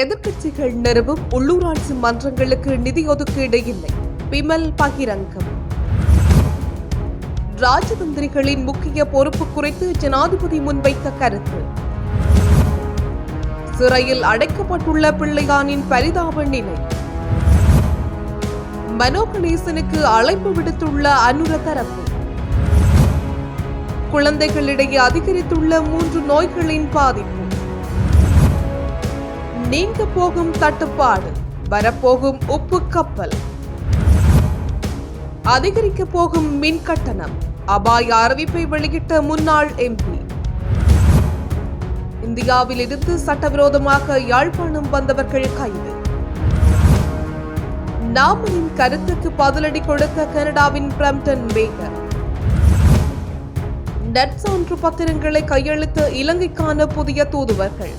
எதிர்க்கட்சிகள் நிறுவும் உள்ளூராட்சி மன்றங்களுக்கு நிதி ஒதுக்கீடு இல்லை. பிமல் பகிரங்கம். ராஜதந்திரிகளின் முக்கிய பொறுப்பு குறித்து ஜனாதிபதி முன்வைத்த கருத்து. சிறையில் அடைக்கப்பட்டுள்ள பிள்ளையானின் பரிதாப நிலை. மனோ கணேசனுக்கு அழைப்பு விடுத்துள்ள அனுர தரப்பு. குழந்தைகளிடையே அதிகரித்துள்ள மூன்று நோய்களின் பாதிப்பு. நீங்க போகும் தட்டுப்பாடு வரப்போகும் உப்பு கப்பல். அதிகரிக்க போகும் மின் கட்டணம் அபாய அறிவிப்பை வெளியிட்ட முன்னாள் எம்பி. இந்தியாவில் இருந்து சட்டவிரோதமாக யாழ்ப்பாணம் வந்தவர்கள் கைது. நாமனின் கருத்துக்கு பதிலடி கொடுத்த கனடாவின் பிரம்டன் பேகர் நற்சான்று பத்திரங்களை கையெழுத்த இலங்கைக்கான புதிய தூதுவர்கள்.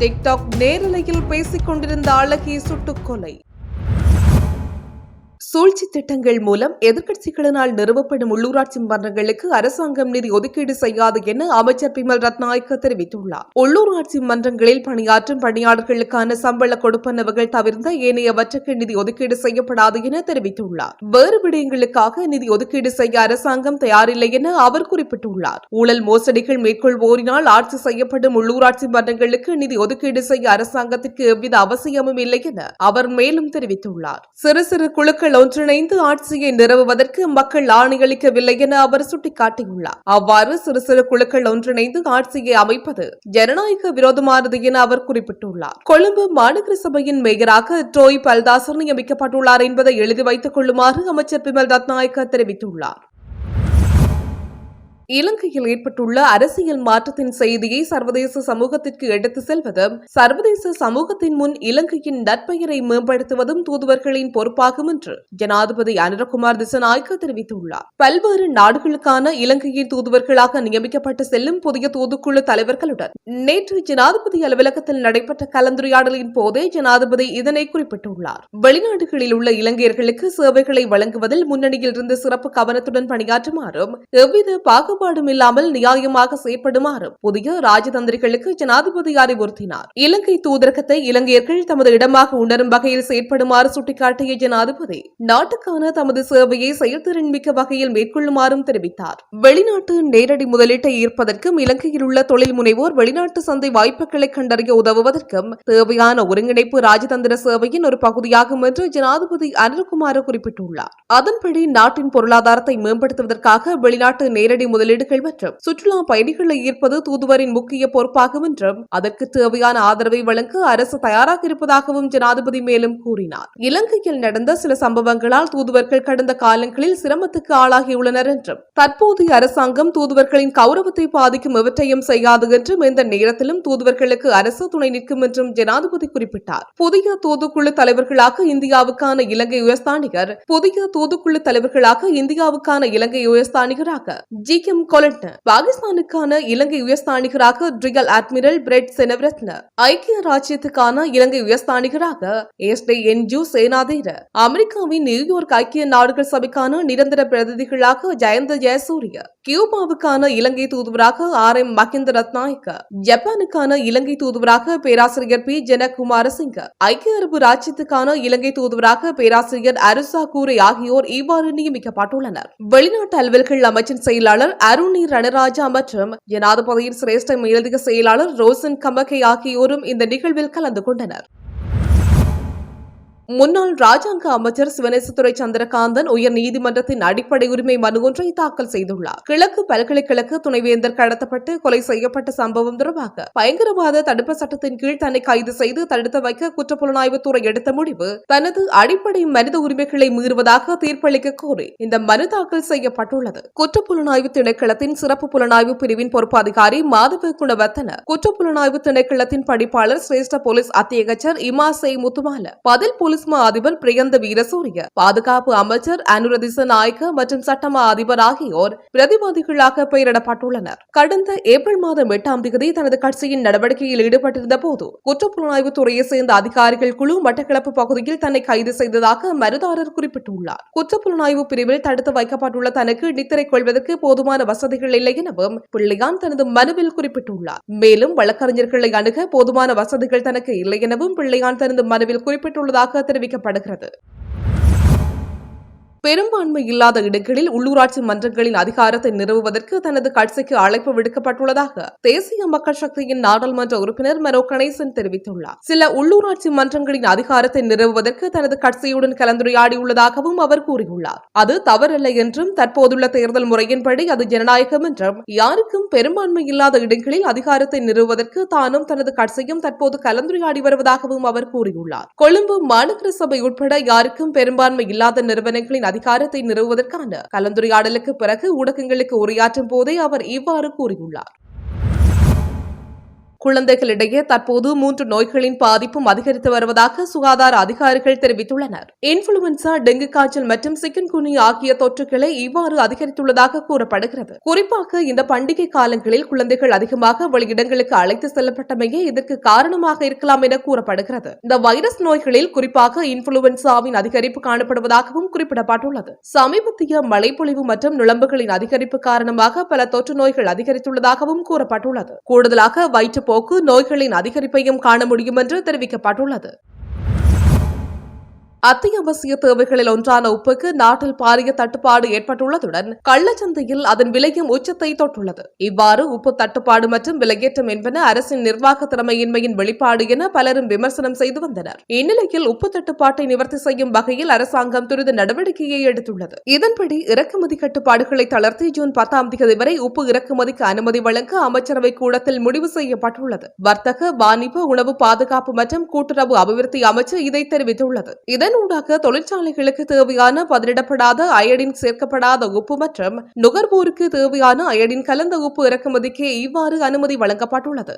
டிக்டாக் நேரலையில் பேசிக் கொண்டிருந்த அழகி சுட்டுக் கொலை. சூழ்ச்சி திட்டங்கள் மூலம் எதிர்க்கட்சிகளினால் நிறுவப்படும் உள்ளூராட்சி மன்றங்களுக்கு அரசாங்கம் நிதி ஒதுக்கீடு செய்யாது என அமைச்சர் பிமல் ரத்நாயக்க தெரிவித்துள்ளார். உள்ளூராட்சி மன்றங்களில் பணியாற்றும் பணியாளர்களுக்கான சம்பள கொடுப்பனவுகள் தவிர்த்த ஏனையவற்றுக்கு நிதி ஒதுக்கீடு செய்யப்படாது என தெரிவித்துள்ளார். வேறு விடயங்களுக்காக நிதி ஒதுக்கீடு செய்ய அரசாங்கம் தயாரில்லை என அவர் குறிப்பிட்டுள்ளார். ஊழல் மோசடிகள் மேற்கொள்வோரினால் ஆட்சி செய்யப்படும் உள்ளூராட்சி மன்றங்களுக்கு நிதி ஒதுக்கீடு செய்ய அரசாங்கத்திற்கு எவ்வித அவசியமும் இல்லை என அவர் மேலும் தெரிவித்துள்ளார். சிறு சிறு குழுக்கள் ஒன்றிணைந்து ஆட்சியை நிறுவுவதற்கு மக்கள் ஆணையளிக்கவில்லை என அவர் சுட்டிக்காட்டியுள்ளார். அவ்வாறு சிறு சிறு குழுக்கள் ஒன்றிணைந்து ஆட்சியை அமைப்பது ஜனநாயக விரோதமானது என அவர் குறிப்பிட்டுள்ளார். கொழும்பு மாநகர சபையின் மேயராக ட்ரோய் பல்தாசர் நியமிக்கப்பட்டுள்ளார் என்பதை எழுதி வைத்துக் கொள்ளுமாறு அமைச்சர் பிமல் தத்நாயக்க தெரிவித்துள்ளார். இலங்கையில் ஏற்பட்டுள்ள அரசியல் மாற்றத்தின் செய்தியை சர்வதேச சமூகத்திற்கு எடுத்து செல்வதும் சர்வதேச சமூகத்தின் முன் இலங்கையின் நற்பெயரை மேம்படுத்துவதும் தூதுவர்களின் பொறுப்பாகும் என்று ஜனாதிபதி அனுரகுமார் திசநாயக்க தெரிவித்துள்ளார். பல்வேறு நாடுகளுக்கான இலங்கையின் தூதுவர்களாக நியமிக்கப்பட்டு செல்லும் புதிய தூதுக்குழு தலைவர்களுடன் நேற்று ஜனாதிபதி அலுவலகத்தில் நடைபெற்ற கலந்துரையாடலின் போதே ஜனாதிபதி இதனை குறிப்பிட்டுள்ளார். வெளிநாடுகளில் உள்ள இலங்கையர்களுக்கு சேவைகளை வழங்குவதில் முன்னணியில் இருந்து சிறப்பு கவனத்துடன் பணியாற்றுமாறும் எவ்வித பாகுபாடும் இல்லாமல் நியாயமாக செயற்படுமாறு புதிய ராஜதந்திரிகளுக்கு ஜனாதிபதி அறிவுறுத்தினார். இலங்கை தூதரகத்தை இலங்கையர்கள் தமது இடமாக உணரும் வகையில் செயற்படுமாறு சுட்டிக்காட்டிய ஜனாதிபதி நாட்டுக்கான தமது சேவையை செயல்திறன் மிக்க வகையில் மேற்கொள்ளுமாறும் தெரிவித்தார். வெளிநாட்டு நேரடி முதலீட்டை ஈர்ப்பதற்கும் இலங்கையில் உள்ள தொழில் முனைவோர் வெளிநாட்டு சந்தை வாய்ப்புகளை கண்டறிய உதவுவதற்கும் தேவையான ஒருங்கிணைப்பு ராஜதந்திர சேவையின் ஒரு பகுதியாகும் என்று ஜனாதிபதி அனில்குமார் குறிப்பிட்டுள்ளார். அதன்படி நாட்டின் பொருளாதாரத்தை மேம்படுத்துவதற்காக வெளிநாட்டு நேரடி முதலீடு முதலீடுகள் மற்றும் சுற்றுலா பயணிகளை ஈர்ப்பது தூதுவரின் முக்கிய பொறுப்பாகும் என்றும் அதற்கு தேவையான ஆதரவை வழங்க அரசு தயாராக இருப்பதாகவும் ஜனாதிபதி மேலும் கூறினார். இலங்கையில் நடந்த சில சம்பவங்களால் தூதுவர்கள் கடந்த காலங்களில் சிரமத்துக்கு ஆளாகியுள்ளனர் என்றும் தற்போதைய அரசாங்கம் தூதுவர்களின் கௌரவத்தை பாதிக்கும் எவற்றையும் செய்யாது என்றும் எந்த நேரத்திலும் தூதுவர்களுக்கு அரசு துணை நிற்கும் என்றும் ஜனாதிபதி குறிப்பிட்டார். புதிய தூதுக்குழு தலைவர்களாக இந்தியாவுக்கான இலங்கை உயர்ஸ்தானிகர் புதிய தூதுக்குழு தலைவர்களாக இந்தியாவுக்கான இலங்கை உயர்ஸ்தானிகராக ஜி. எம் கொலட்ன பாகிஸ்தானுக்கான இலங்கை உயர்ஸ்தானிகராக ட்ரிகல் அட்மிரல் பிரெட் செனவரத்ன ஐக்கிய ராஜ்யத்துக்கான இலங்கை உயர்ஸ்தானிகராக எஸ் டே என்ஜு சேனாதேர அமெரிக்காவின் நியூயார்க் ஐக்கிய நாடுகள் சபைக்கான நிரந்தர பிரதிநிதிகளாக ஜெயந்த ஜெயசூரிய கியூபாவுக்கான இலங்கை தூதுவராக ஆர் எம் மஹிந்த ரத்நாயக்க ஜப்பானுக்கான இலங்கை தூதுவராக பேராசிரியர் பி. ஜனகுமாரசிங்க ஐக்கிய அரபு ராஜ்யத்துக்கான இலங்கை தூதுவராக பேராசிரியர் அருசா கூரை ஆகியோர் இவ்வாறு நியமிக்கப்பட்டுள்ளனர். வெளிநாட்டு அலுவல்கள் அமைச்சின் செயலாளர் அருணி ரணராஜா மற்றும் ஜனாதிபதியின் சிரேஷ்ட மேலதிக செயலாளர் ரோசன் கமகே ஆகியோரும் இந்த நிகழ்வில் கலந்து கொண்டனர். முன்னாள் ராஜாங்க அமைச்சர் சிவனேசத்துறை சந்திரகாந்தன் உயர் நீதிமன்றத்தின் அடிப்படை உரிமை மனு ஒன்றை தாக்கல் செய்துள்ளார். கிழக்கு பல்கலைக்கழக துணைவேந்தர் கடத்தப்பட்டு கொலை செய்யப்பட்ட சம்பவம் தொடர்பாக பயங்கரவாத தடுப்பு சட்டத்தின் கீழ் தன்னை கைது செய்து தடுத்து வைக்க குற்றப்புலனாய்வுத்துறை எடுத்த முடிவு தனது அடிப்படை மனித உரிமைகளை மீறுவதாக தீர்ப்பளிக்க கோரி இந்த மனு தாக்கல் செய்யப்பட்டுள்ளது. குற்றப்புலனாய்வு திணைக்களத்தின் சிறப்பு புலனாய்வு பிரிவின் பொறுப்பு அதிகாரி மாதவ குணவர்த்தன குற்றப்புலனாய்வு திணைக்களத்தின் படிப்பாளர் சிரேஷ்ட போலீஸ் அத்தியகச்சர் இமாசை முத்துமால பதில் போலீஸ் பொலிஸ் அதிபர் பிரியந்த வீரசூரிய பாதுகாப்பு அமைச்சர் அனுரதிச நாயக்க மற்றும் சட்டமா அதிபர் ஆகியோர் பிரதிவாதிகளாக பெயரிடப்பட்டுள்ளனர். கடந்த ஏப்ரல் மாதம் எட்டாம் தேதி தனது கட்சியின் நடவடிக்கையில் ஈடுபட்டிருந்த போது குற்றப்புலனாய்வு துறையை சேர்ந்த அதிகாரிகள் குழு மட்டக்களப்பு பகுதியில் தன்னை கைது செய்ததாக மருதாரர் குறிப்பிட்டுள்ளார். குற்றப்புலனாய்வு பிரிவில் தடுத்து வைக்கப்பட்டுள்ள தனக்கு நித்திரை கொள்வதற்கு போதுமான வசதிகள் இல்லை எனவும் பிள்ளையான் தனது மனுவில் குறிப்பிட்டுள்ளார். மேலும் வழக்கறிஞர்களை அணுக போதுமான வசதிகள் தனக்கு இல்லை எனவும் பிள்ளையான் தனது மனுவில் குறிப்பிட்டுள்ளதாக தெரிவிக்கப்படுகிறது. பெரும்பான்மை இல்லாத இடங்களில் உள்ளூராட்சி மன்றங்களின் அதிகாரத்தை நிறுவுவதற்கு தனது கட்சிக்கு அழைப்பு விடுக்கப்பட்டுள்ளதாக தேசிய மக்கள் சக்தியின் நாடாளுமன்ற உறுப்பினர் மனோ கணேசன் தெரிவித்துள்ளார். சில உள்ளூராட்சி மன்றங்களின் அதிகாரத்தை நிறுவுவதற்கு தனது கட்சியுடன் கலந்துரையாடியுள்ளதாகவும் அவர் கூறியுள்ளார். அது தவறல்ல என்றும் தற்போதுள்ள தேர்தல் முறையின்படி அது ஜனநாயகம் என்றும் யாருக்கும் பெரும்பான்மை இல்லாத இடங்களில் அதிகாரத்தை நிறுவுவதற்கு தானும் தனது கட்சியும் தற்போது கலந்துரையாடி வருவதாகவும் அவர் கூறியுள்ளார். கொழும்பு மாநகர சபை உட்பட யாருக்கும் பெரும்பான்மை இல்லாத நிறுவனங்களின் அதிகாரத்தை நிறுவுவதற்கான கலந்துரையாடலுக்கு பிறகு ஊடகங்களுக்கு உரையாற்றும் போதே அவர் இவ்வாறு கூறியுள்ளார். குழந்தைகளிடையே தற்போது மூன்று நோய்களின் பாதிப்பும் அதிகரித்து வருவதாக சுகாதார அதிகாரிகள் தெரிவித்துள்ளனர். இன்ஃபுளுவன்சா டெங்கு காய்ச்சல் மற்றும் சிக்கன்குனி ஆகிய தொற்றுகளை இவ்வாறு அதிகரித்துள்ளதாக கூறப்படுகிறது. குறிப்பாக இந்த பண்டிகை காலங்களில் குழந்தைகள் அதிகமாக வெளியிடங்களுக்கு அழைத்து செல்லப்பட்டமையே இதற்கு காரணமாக இருக்கலாம் என கூறப்படுகிறது. இந்த வைரஸ் நோய்களில் குறிப்பாக இன்ஃபுளுவன்சாவின் அதிகரிப்பு காணப்படுவதாகவும் குறிப்பிடப்பட்டுள்ளது. சமீபத்திய மழைப்பொழிவு மற்றும் நுழம்புகளின் அதிகரிப்பு காரணமாக பல தொற்று நோய்கள் அதிகரித்துள்ளதாகவும் கூறப்பட்டுள்ளது. கூடுதலாக போக்கு நோய்களின் அதிகரிப்பையும் காண முடியும் என்று தெரிவிக்கப்பட்டுள்ளது. அத்தியாவசிய தேவைகளில் ஒன்றான உப்புக்கு நாட்டில் பாரிய தட்டுப்பாடு ஏற்பட்டுள்ளதுடன் கள்ளச்சந்தையில் அதன் விலையும் உச்சத்தை தொட்டுள்ளது. இவ்வாறு உப்பு தட்டுப்பாடு மற்றும் விலையேற்றம் என்பன அரசின் நிர்வாக திறமையின்மையின் வெளிப்பாடு என பலரும் விமர்சனம் செய்து வந்தனர். இந்நிலையில் உப்பு தட்டுப்பாட்டை நிவர்த்தி செய்யும் வகையில் அரசாங்கம் துரித நடவடிக்கையை எடுத்துள்ளது. இதன்படி இறக்குமதி கட்டுப்பாடுகளை தளர்த்தி ஜூன் பத்தாம் தேதி வரை உப்பு இறக்குமதிக்கு அனுமதி வழங்க அமைச்சரவை கூடத்தில் முடிவு செய்யப்பட்டுள்ளது. வர்த்தக வாணிப உணவு பாதுகாப்பு மற்றும் கூட்டுறவு அபிவிருத்தி அமைச்சு இதை தெரிவித்துள்ளது. இதனூடாக தொழிற்சாலைகளுக்கு தேவையான பதிலிடப்படாத அயடின் சேர்க்கப்படாத உப்பு மற்றும் நுகர்வோருக்கு தேவையான அயடின் கலந்த உப்பு இறக்குமதிக்கு இவ்வாறு அனுமதி வழங்கப்பட்டுள்ளது.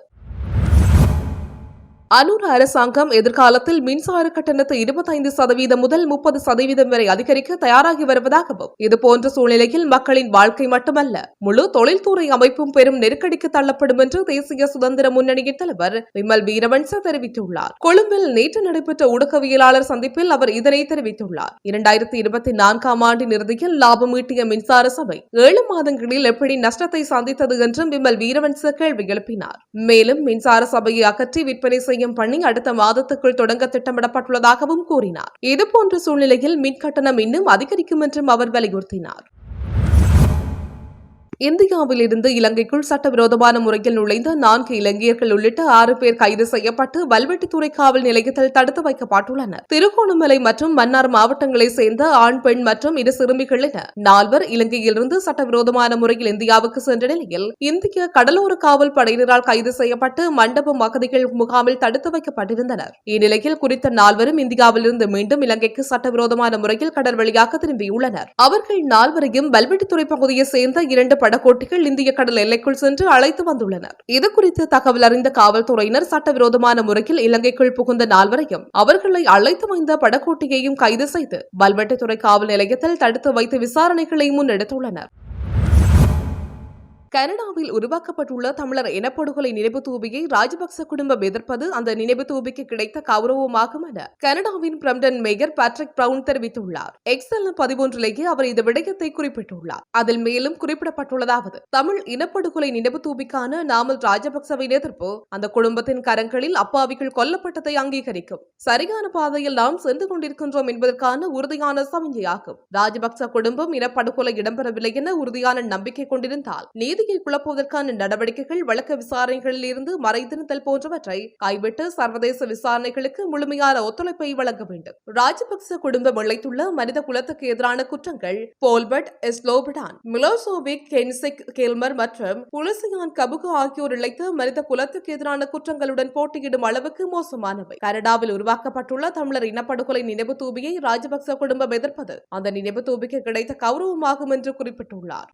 அனூர் அரசாங்கம் எதிர்காலத்தில் மின்சார கட்டணத்தை இருபத்தைந்து சதவீதம் முதல் முப்பது சதவீதம் வரை அதிகரிக்க தயாராகி வருவதாகவும் இதுபோன்ற சூழ்நிலையில் மக்களின் வாழ்க்கை மட்டுமல்ல முழு தொழில்துறை அமைப்பும் பெரும் நெருக்கடிக்கு தள்ளப்படும் என்று தேசிய சுதந்திர முன்னணியின் தலைவர் விமல் வீரவன்ச தெரிவித்துள்ளார். கொழும்பில் நேற்று நடைபெற்ற ஊடகவியலாளர் சந்திப்பில் அவர் இதனை தெரிவித்துள்ளார். இரண்டாயிரத்தி இருபத்தி நான்காம் ஆண்டின் இறுதியில் லாபம் ஈட்டிய மின்சார சபை ஏழு மாதங்களில் எப்படி நஷ்டத்தை சந்தித்தது என்றும் விமல் வீரவன்ச கேள்வி எழுப்பினார். மேலும் மின்சார சபையை அகற்றி விற்பனை நிர்ணயம் பண்ணி அடுத்த மாதத்துக்குள் தொடங்க திட்டமிடப்பட்டுள்ளதாகவும் கூறினார். இதுபோன்ற சூழ்நிலையில் மின் கட்டணம் இன்னும் அதிகரிக்கும் என்றும் அவர் வலியுறுத்தினார். இந்தியாவில் இருந்து இலங்கைக்குள் சட்டவிரோதமான முறையில் நுழைந்த நான்கு இலங்கையர்கள் உள்ளிட்ட ஆறு பேர் கைது செய்யப்பட்டு வல்வெட்டித்துறை காவல் நிலையத்தில் தடுத்து வைக்கப்பட்டுள்ளனர். திருகோணமலை மற்றும் மன்னார் மாவட்டங்களைச் சேர்ந்த ஆண் பெண் மற்றும் இரு சிறுமிகள் என நால்வர் இலங்கையிலிருந்து சட்டவிரோதமான முறையில் இந்தியாவுக்கு சென்ற நிலையில் இந்திய கடலோர காவல் படையினரால் கைது செய்யப்பட்டு மண்டபம் அகதிகள் முகாமில் தடுத்து வைக்கப்பட்டிருந்தனர். இந்நிலையில் குறித்த நால்வரும் இந்தியாவிலிருந்து மீண்டும் இலங்கைக்கு சட்டவிரோதமான முறையில் கடல் வழியாக திரும்பியுள்ளனர். அவர்கள் நால்வரையும் வல்வெட்டித்துறை பகுதியைச் சேர்ந்த இரண்டு படகோட்டிகள் இந்திய கடல் எல்லைக்குள் சென்று அழைத்து வந்துள்ளனர். இதுகுறித்து தகவல் அறிந்த காவல்துறையினர் சட்டவிரோதமான முறையில் இலங்கைக்குள் புகுந்த நால்வரையும் அவர்களை அழைத்து வந்த படகோட்டியையும் கைது செய்து வல்வெட்டித்துறை காவல் நிலையத்தில் தடுத்து வைத்து விசாரணைகளை முன்னெடுத்துள்ளனர். கனடாவில் உருவாக்கப்பட்டுள்ள தமிழர் இனப்படுகொலை நினைவு தூபியை ராஜபக்ச குடும்பம் எதிர்ப்பது அந்த நினைவு தூபிக்கு கிடைத்த கௌரவமாகும் என கனடாவின் பிரம்டன் மேயர் பேட்ரிக் பிரவுன் தெரிவித்துள்ளார். எக்ஸல் பதிவொன்றிலேயே அவர் இந்த விடயத்தை குறிப்பிட்டுள்ளார். அதில் மேலும் குறிப்பிடப்பட்டுள்ளதாவது தமிழ் இனப்படுகொலை நினைவு தூபிக்கான நாமல் ராஜபக்சவின் எதிர்ப்பு அந்த குடும்பத்தின் கரங்களில் அப்பாவிகள் கொல்லப்பட்டதை அங்கீகரிக்கும். சரியான பாதையில் நாம் சென்று கொண்டிருக்கின்றோம் என்பதற்கான உறுதியான சமிஞ்சையாகும் ராஜபக்ச குடும்பம் இனப்படுகொலை இடம்பெறவில்லை என உறுதியான நம்பிக்கை கொண்டிருந்தால் நீதியை குழப்புவதற்கான நடவடிக்கைகள் வழக்கு விசாரணைகளில் இருந்து மறைந்திருத்தல் போன்றவற்றை கைவிட்டு சர்வதேச விசாரணைகளுக்கு முழுமையான ஒத்துழைப்பை வழங்க வேண்டும். ராஜபக்ச குடும்பம் இழைத்துள்ள மனித குலத்துக்கு எதிரான குற்றங்கள் போல்பர்ட் எஸ்லோபடான் மிலோசோவிக் கென்சிக் கேல்மர் மற்றும் புலசியான் கபுகு ஆகியோர் இழைத்த மனித குலத்துக்கு எதிரான குற்றங்களுடன் போட்டியிடும் அளவுக்கு மோசமானவை. கனடாவில் உருவாக்கப்பட்டுள்ள தமிழர் இனப்படுகொலை நினைவு தூபியை ராஜபக்ச குடும்பம் எதிர்ப்பது அந்த நினைவு தூபிக்கு கிடைத்த கௌரவமாகும் என்று குறிப்பிட்டுள்ளார்.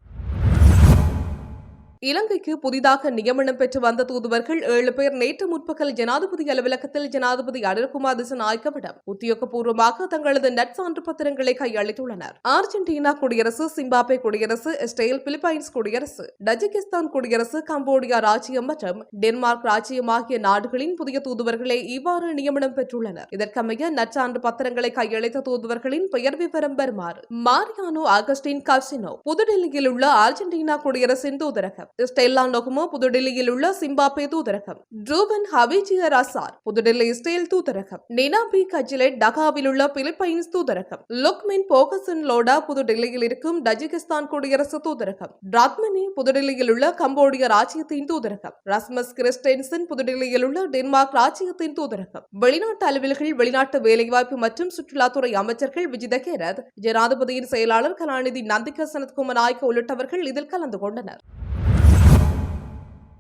இலங்கைக்கு புதிதாக நியமனம் பெற்று வந்த தூதுவர்கள் ஏழு பேர் நேற்று முற்பகல் ஜனாதிபதி அலுவலகத்தில் ஜனாதிபதி அனில்குமார் திசநாயக்கவிடம் உத்தியோகபூர்வமாக தங்களது நட்சான்று பத்திரங்களை கையளித்துள்ளனர். அர்ஜென்டினா குடியரசு சிம்பாப்வே குடியரசு இஸ்ரேல் பிலிப்பைன்ஸ் குடியரசு டஜிகிஸ்தான் குடியரசு கம்போடியா ராஜ்யம் மற்றும் டென்மார்க் ராஜ்யம் ஆகிய நாடுகளின் புதிய தூதுவர்களே இவ்வாறு நியமனம் பெற்றுள்ளனர். இதற்கமைய நற்சான்று பத்திரங்களை கையளித்த தூதுவர்களின் பெயர் விவரம் வருமாறு மாரியானோ ஆகஸ்டின் கவ்சினோ புதுடெல்லியில் உள்ள அர்ஜென்டினா குடியரசின் தூதரகம் ஸ்டெல்லா நொகுமோ புதுடெல்லியில் உள்ள சிம்பாபே தூதரகம். ட்ரூபன் ஹவிஜிய ரசார் புதுடெல்லி இஸ்ரேல் தூதரகம். நினாபி கஜிலெட் டகாவில் உள்ள பிலிப்பைன்ஸ் தூதரகம். லுக்மின் போகசன் லோடா புதுடெல்லியில் இருக்கும் டஜிகிஸ்தான் குடியரசு தூதரகம். ராத்மனி புதுடெல்லியில் உள்ள கம்போடிய ராஜ்யத்தின் தூதரகம். ரஸ்மஸ் கிறிஸ்டென்சன் புதுடெல்லியில் உள்ள டென்மார்க் ராஜ்யத்தின் தூதரகம். வெளிநாட்டு அலுவல்கள் வெளிநாட்டு வேலைவாய்ப்பு மற்றும் சுற்றுலாத்துறை அமைச்சர்கள் விஜித கேரத் ஜனாதிபதியின் செயலாளர் கலாநிதி நந்திகசனத் சனத்குமார் நாயக்க உள்ளிட்டவர்கள் இதில் கலந்து கொண்டனர்.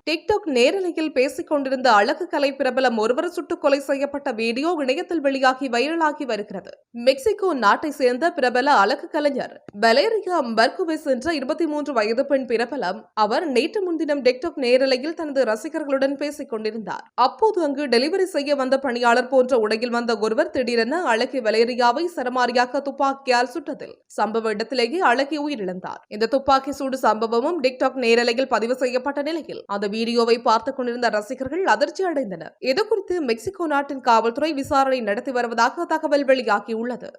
டிக்டாக் நேரலையில் பேசிக் கொண்டிருந்த அழகு கலை பிரபலம் ஒருவர் சுட்டுக் கொலை செய்யப்பட்ட வீடியோ இணையத்தில் வெளியாகி வைரலாகி வருகிறது. மெக்சிகோ நாட்டை சேர்ந்த பிரபல அழகு கலைஞர் பலேரியா பர்குவிஸ் என்ற இருபத்தி மூன்று வயது பெண் பிரபலம் அவர் நேற்று முன்தினம் டிக்டாக் நேரலையில் தனது ரசிகர்களுடன் பேசிக் கொண்டிருந்தார் அப்போது அங்கு டெலிவரி செய்ய வந்த பணியாளர் போன்ற உடையில் வந்த ஒருவர் திடீரென அழகி வலேரியாவை சரமாரியாக துப்பாக்கியால் சுட்டதில் சம்பவ இடத்திலேயே அழகி உயிரிழந்தார். இந்த துப்பாக்கி சூடு சம்பவமும் டிக்டாக் நேரலையில் பதிவு செய்யப்பட்ட நிலையில் அந்த வீடியோவை பார்த்துக் கொண்டிருந்த ரசிகர்கள் அதிர்ச்சி அடைந்தனர். இதுகுறித்து மெக்சிகோ நாட்டின் காவல்துறை விசாரணை நடத்தி வருவதாக தகவல் வெளியாகியுள்ளது.